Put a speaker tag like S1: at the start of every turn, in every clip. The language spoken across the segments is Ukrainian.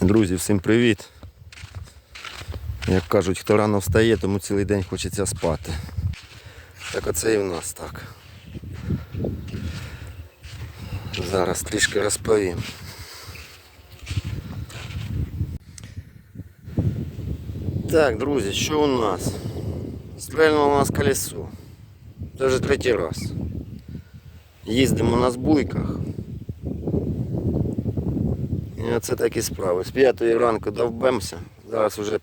S1: Друзі, всім привіт. Як кажуть, хто рано встає, тому цілий день хочеться спати. Так оце і в нас так. Зараз трішки розповім. Так, друзі, що у нас? Стрельнуло у нас колесо. Це вже третій раз. Їздимо на збуйках. І оце такі справи. З п'ятої ранку довбемося. Зараз вже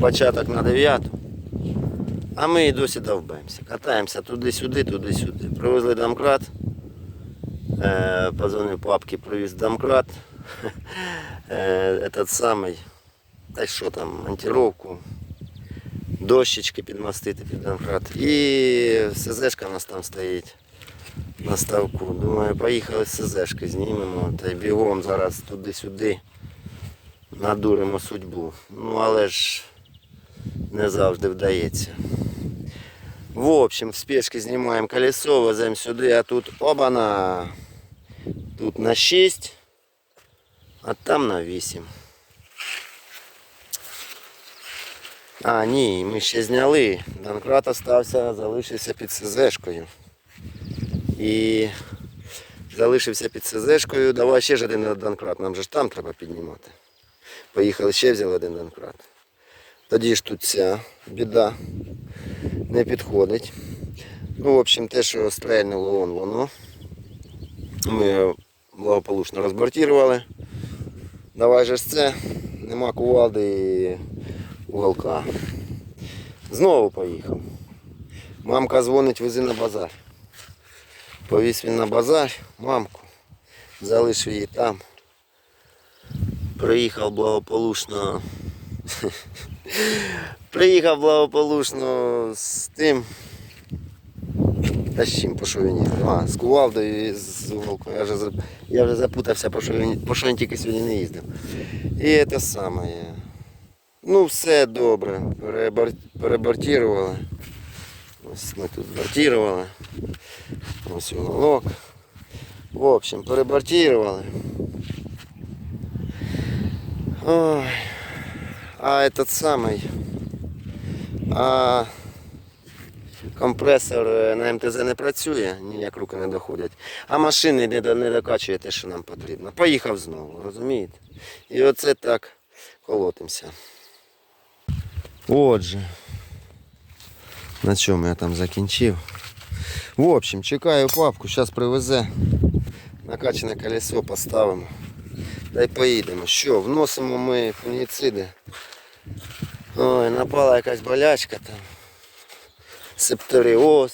S1: початок на дев'яту. А ми і досі довбемося. Катаємося туди-сюди, туди-сюди. Привезли домкрат. Е, позвонив папки, привіз домкрат. Е, этот самий. Та що там, монтировку. Дощечки підмастити під домкрат. І СЗшка у нас там стоїть на ставку. Думаю, поїхали з СЗшки, знімемо та й бігом зараз туди-сюди надуримо судьбу. Ну але ж не завжди вдається. В общем, в спешке знімаємо колесо, веземо сюди, а тут обана. Тут на 6, а там на 8. А, ні, ми ще зняли. Донкрат остався, залишився під СЗшкою. І залишився під СЗшкою. Давай ще ж один донкрат, нам же ж там треба піднімати. Поїхали ще взяли один донкрат. Тоді ж тут ця біда не підходить. Ну, в общем, те, що стрельнуло вон воно. Ми його благополучно розбортували. Давай же ж це, нема кувалди і уголка. Знову поїхав. Мамка дзвонить, вези на базар. Повіз він на базар, мамку, залишив її там. Приїхав благополучно. Приїхав благополучно з тим. Та з чим по що він їхав? А, з кувалдою і з уголкою. Я вже, я вже запутався, по що він, по що тільки сьогодні не їздив. І це саме. Ну, все добре. Перебор... Перебортірували. Ось ми тут бортірували. Ось уголок. В общем, перебортірували. Ой. А этот самий. А компресор е, на МТЗ не працює, ніяк руки не доходять. А машини не, не докачує те, що нам потрібно. Поїхав знову, розумієте? І оце так колотимося. Отже. На чому я там закінчив? В общем, чекаю папку, зараз привезе. Накачане колесо поставимо. Та й поїдемо. Що, вносимо ми фунгіциди. Ой, напала якась болячка там. Септоріоз,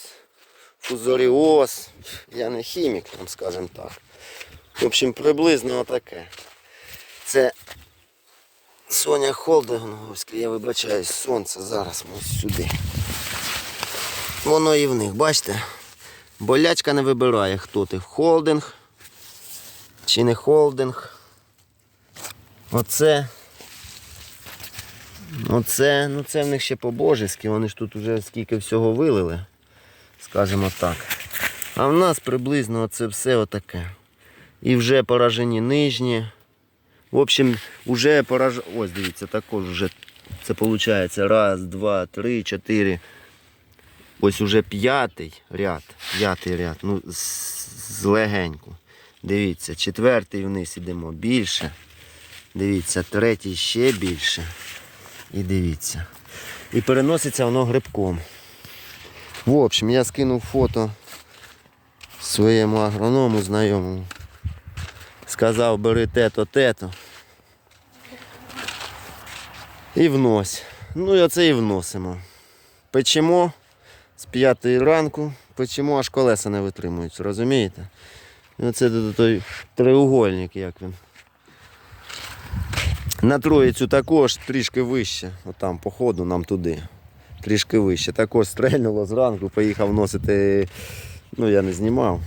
S1: фузоріоз. Я не хімік, там скажем так. В общем, приблизно отаке. Це Соня Холденовська, я вибачаюсь, сонце зараз ось сюди. Воно і в них, бачите? Болячка не вибирає, хто ти холдинг чи не холдинг. Оце. Оце, ну це в них ще по-божески, вони ж тут вже скільки всього вилили, скажімо так. А в нас приблизно оце все отаке. І вже поражені нижні. В общем, вже пораж... Ось дивіться, також вже це виходить раз, два, три, чотири. Ось уже п'ятий ряд. П'ятий ряд. Ну, з, з легеньку. Дивіться, четвертий вниз ідемо більше. Дивіться, третій ще більше. І дивіться. І переноситься воно грибком. В общем, я скинув фото своєму агроному знайомому. Сказав, бери те-то, те-то. І внось. Ну і оце і вносимо. Печемо з п'ятої ранку, печемо, аж колеса не витримують, розумієте? Оце той треугольник, як він. На троїцю також трішки вище. Отам по ходу нам туди. Трішки вище. Також стрельнуло зранку, поїхав вносити. Ну я не знімав.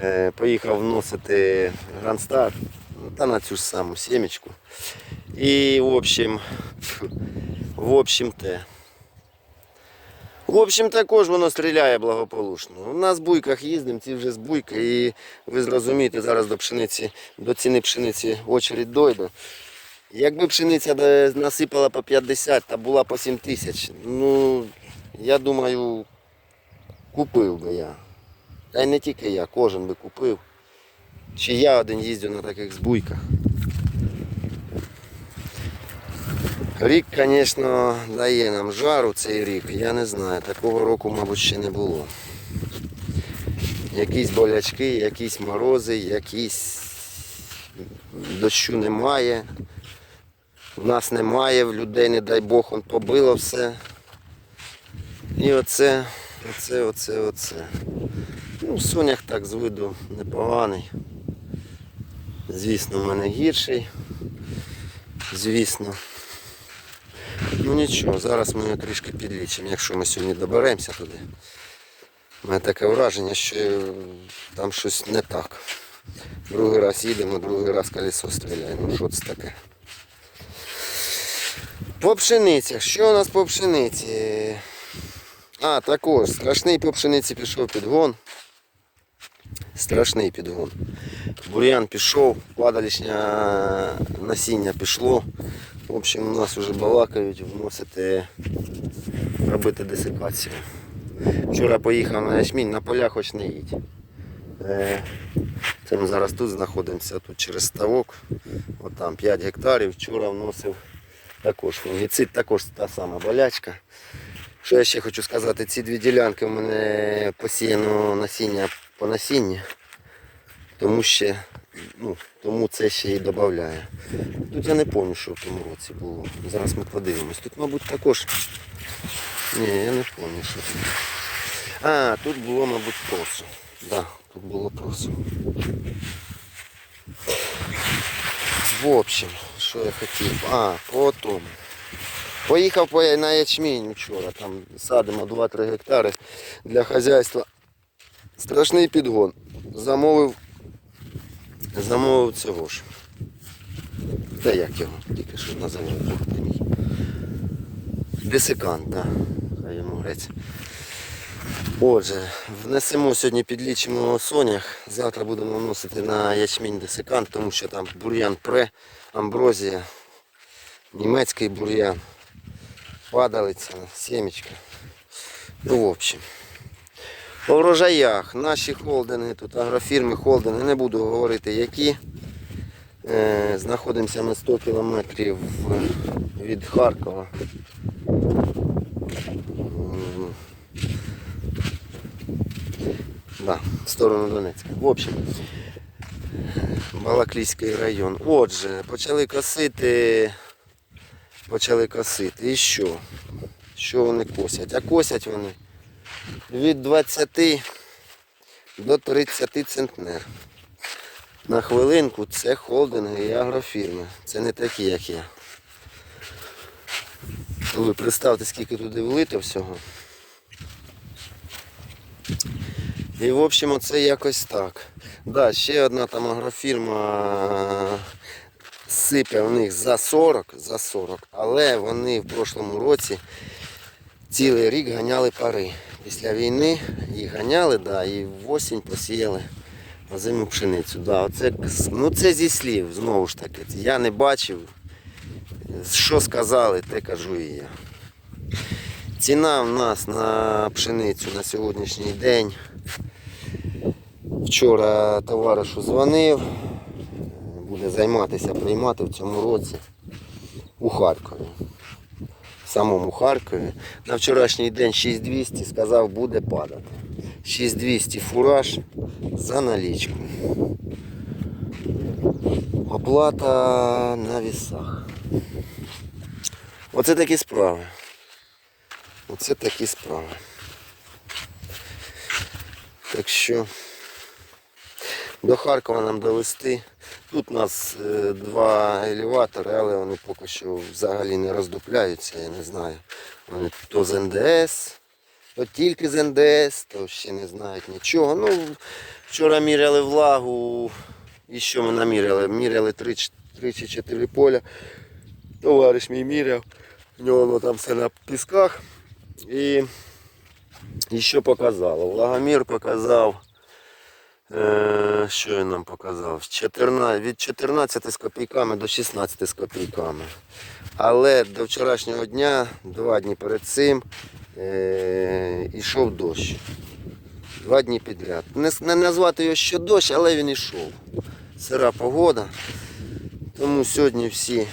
S1: Е, поїхав вносити Грандстар та на цю ж саму сімечку. І в общем, в общем те. В общем, також воно стріляє благополучно. У нас буйках їздимо, ці вже з буйки, і ви зрозумієте, зараз до пшениці, до ціни пшениці очередь дойде. Якби пшениця насипала по 50 та була по 7 тисяч, ну я думаю, купив би я. Та й не тільки я, кожен би купив. Чи я один їздю на таких збуйках. Рік, звісно, дає нам жару цей рік. Я не знаю, такого року, мабуть, ще не було. Якісь болячки, якісь морози, якісь дощу немає. В нас немає, в людей, не дай Бог, он побило все. І оце, оце, оце, оце. Ну, сонях так з виду непоганий. Звісно, в мене гірший. Звісно. Ну нічого, зараз ми його трішки підлічимо, якщо ми сьогодні доберемося туди. У мене таке враження, що там щось не так. Другий раз їдемо, другий раз колесо стріляє. Ну що це таке? По пшеницях. Що у нас по пшениці? А, також страшний по пшениці пішов підгон. Страшний підгон. Бур'ян пішов, падалішня насіння пішло. В общем, у нас вже балакають вносити, робити десикацію. Вчора поїхав на ячмінь, на полях хоч не їдь. Е, Це ми зараз тут знаходимося, тут через ставок. От там 5 гектарів. Вчора вносив також фунгіцид, також та сама болячка. Що я ще хочу сказати, ці дві ділянки в мене посіяно насіння по насінні, тому ще, ну, тому це ще й додає. Тут я не пам'ятаю, що в тому році було. Зараз ми подивимось. Тут, мабуть, також. Ні, я не пам'ятаю, що тут. А, тут було, мабуть, просо. Да, тут було просо. В общем, що я хотів. А, по. Поїхав на ячмінь вчора, там садимо 2-3 гектари для хазяйства. Страшний підгон. Замовив, замовив цього ж. Та як його, тільки що Бог ти. Десикант, так. Хай йому грець. Отже, внесемо сьогодні, підлічимо сонях. Завтра будемо вносити на ячмінь десикант, тому що там бур'ян пре, амброзія, німецький бур'ян, падалиця, сімечка. Ну, в общем. По врожаях наші холдинги, тут агрофірми холдинги, не буду говорити які. Е, знаходимося ми 100 кілометрів від Харкова. Да, в сторону Донецька. В общем, Балаклійський район. Отже, почали косити. Почали косити. І що? Що вони косять? А косять вони від 20 до 30 центнер. На хвилинку це холдинги і агрофірми. Це не такі, як я. Ви представте, скільки туди влито всього. І в общем оце якось так. Да, ще одна там агрофірма сипе у них за 40, за 40, але вони в прошлому році цілий рік ганяли пари. Після війни їх ганяли, да, і в осінь посіяли зиму пшеницю. Да, оце, ну це зі слів, знову ж таки. Я не бачив. Що сказали, те кажу і я. Ціна в нас на пшеницю на сьогоднішній день. Вчора товаришу дзвонив, буде займатися, приймати в цьому році у Харкові. Самому Харкові. На вчорашній день 6200 сказав, буде падати. 6200 фураж за налічку. Оплата на вісах. Оце такі справи. Оце такі справи. Так що до Харкова нам довести. Тут у нас е, два елеватори, але вони поки що взагалі не роздупляються, я не знаю. Вони то з НДС, то тільки з НДС, то ще не знають нічого. Ну, вчора міряли влагу. І що ми наміряли? Міряли 3, чи 3 чи 4 поля. Товариш мій міряв. В нього воно там все на пісках. І І що показало? Влагомір показав. Е, що він нам показав? 14, від 14 з копійками до 16 з копійками. Але до вчорашнього дня, два дні перед цим, е, йшов дощ. Два дні підряд. Не, не назвати його ще дощ, але він йшов. Сира погода. Тому сьогодні всі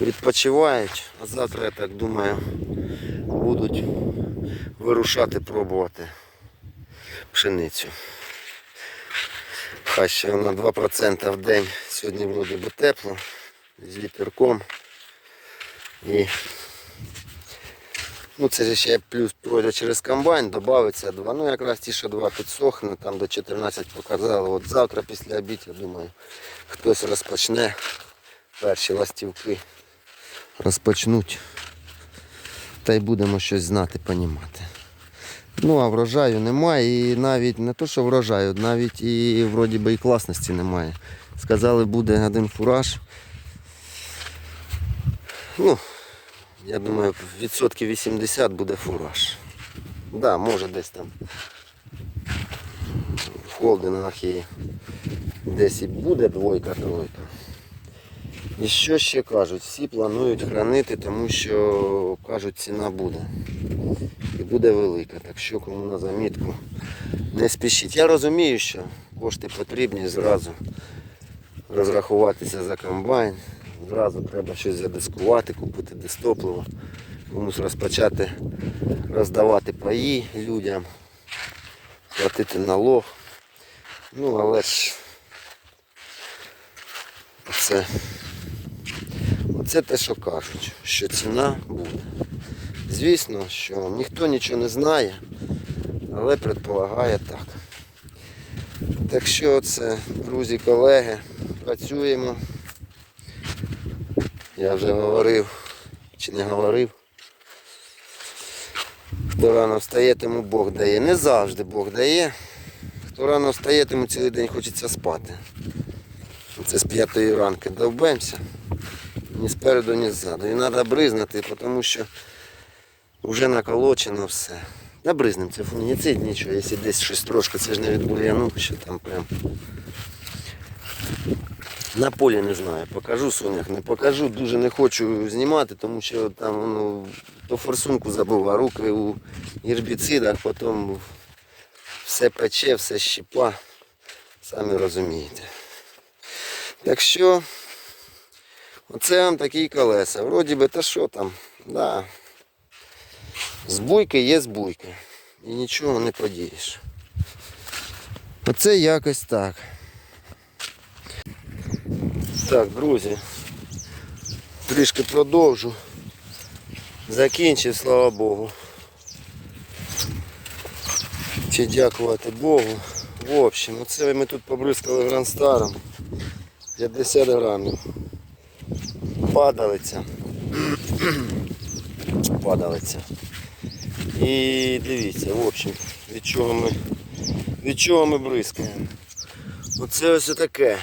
S1: відпочивають, а завтра, я так думаю, будуть вирушати, пробувати пшеницю. Хай ще вона 2% в день. Сьогодні вроді би тепло, з вітерком. І ну, це ще плюс пройде через комбайн, додається 2. Ну якраз ті, що 2 підсохне, там до 14 показали. От завтра після обід, я думаю, хтось розпочне перші ластівки. Розпочнуть. Та й будемо щось знати, понімати. Ну, а врожаю немає, і навіть не то, що врожаю, навіть і вроді би і класності немає. Сказали, буде один фураж. Ну, я думаю, відсотків 80 буде фураж. Так, да, може десь там в холдингах і десь і буде двойка-тройка. І що ще кажуть? Всі планують хранити, тому що кажуть, ціна буде і буде велика. Так що кому на замітку не спішіть. Я розумію, що кошти потрібні зразу розрахуватися за комбайн. Зразу треба щось задискувати, купити дистопливо, комусь розпочати роздавати паї людям, платити налог. Ну, але ж це, оце те, що кажуть, що ціна буде. Звісно, що ніхто нічого не знає, але предполагає так. Так що це, друзі, колеги, працюємо. Я вже говорив, чи не говорив. Хто рано встає, тому Бог дає. Не завжди Бог дає. Хто рано встає, тому цілий день хочеться спати. Це з п'ятої ранки довбемося. Ні спереду, ні ззаду. І треба бризнати, тому що вже наколочено все. Набризнем це фунгіцид, нічого, якщо десь щось трошки, це ж не від бур'яну, що там прям. На полі не знаю, покажу сонях, не покажу, дуже не хочу знімати, тому що там воно то форсунку забув, а руки у гербіцидах, потім все пече, все щіпа, самі розумієте. Так що, оце вам такі колеса. Вроді би, та що там, да. З буйки є з буйки. І нічого не подієш. Оце якось так. Так, друзі. Трішки продовжу. Закінчив, слава Богу. Чи дякувати Богу. В общем, оце ми тут побризкали гранстаром. 50 грамів. Падалиця. Падалиця. І дивіться, в общем, від чого ми, від чого ми бризкаємо. Оце ось таке.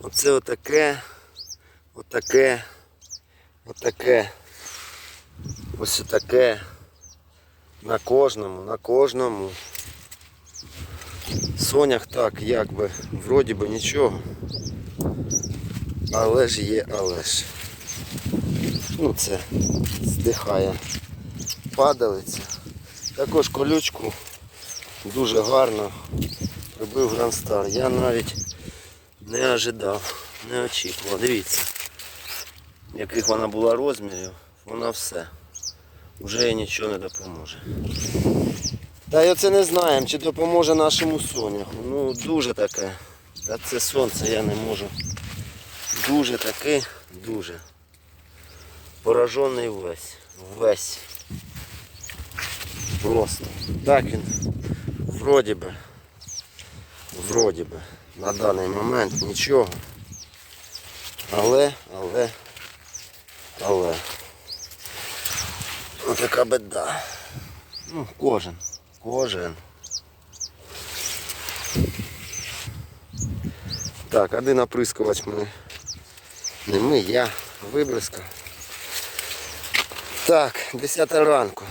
S1: Оце отаке, отаке, отаке, ось таке. На кожному, на кожному. Сонях так, якби, вроді би нічого. Але ж є, але ж. Ну це здихає падалиця. Також колючку дуже гарно прибив Грандстар. Я навіть не ожидав, не очікував. Дивіться, яких вона була розмірів, вона все. Вже нічого не допоможе. Та й оце не знаємо, чи допоможе нашому соняху. Ну дуже таке. Та це сонце я не можу. Дуже таке, дуже. Поражений весь. Весь. Просто. Так він. Вроді би. Вроді би. На даний момент нічого. Але, але, але. Ось така беда. Ну, кожен. Кожен. Так, один оприскувач ми. Не ми, я вибризкав. Так, 10 ранку.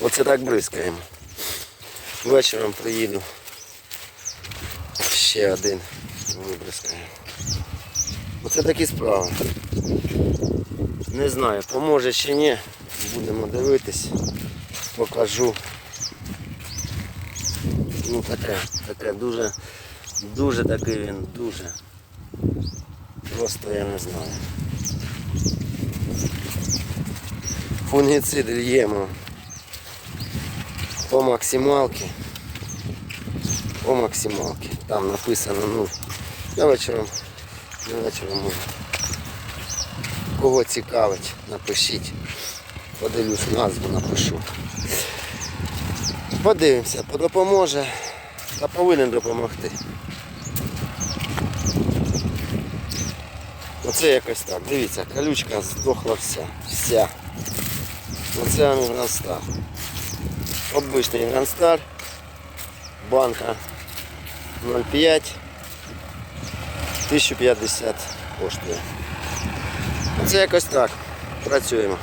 S1: Оце так бризкаємо. Вечором приїду. Ще один вибризкаємо. Оце такі справи. Не знаю, поможе чи ні. Будемо дивитись. Покажу. Ну таке, таке дуже, дуже такий він, дуже. Просто я не знаю. Фунгіцид льємо по максималці. По максималці. Там написано, ну, я вечором, я вечором можу. Кого цікавить, напишіть. Подивлюсь назву, напишу. Подивимося, допоможе та повинен допомогти. Оце якось так. Дивіться, колючка здохла вся. Вся. Оце Гранстар. Обичний Гранстар. Банка 0,5. 1050 коштує. Оце якось так. Працюємо.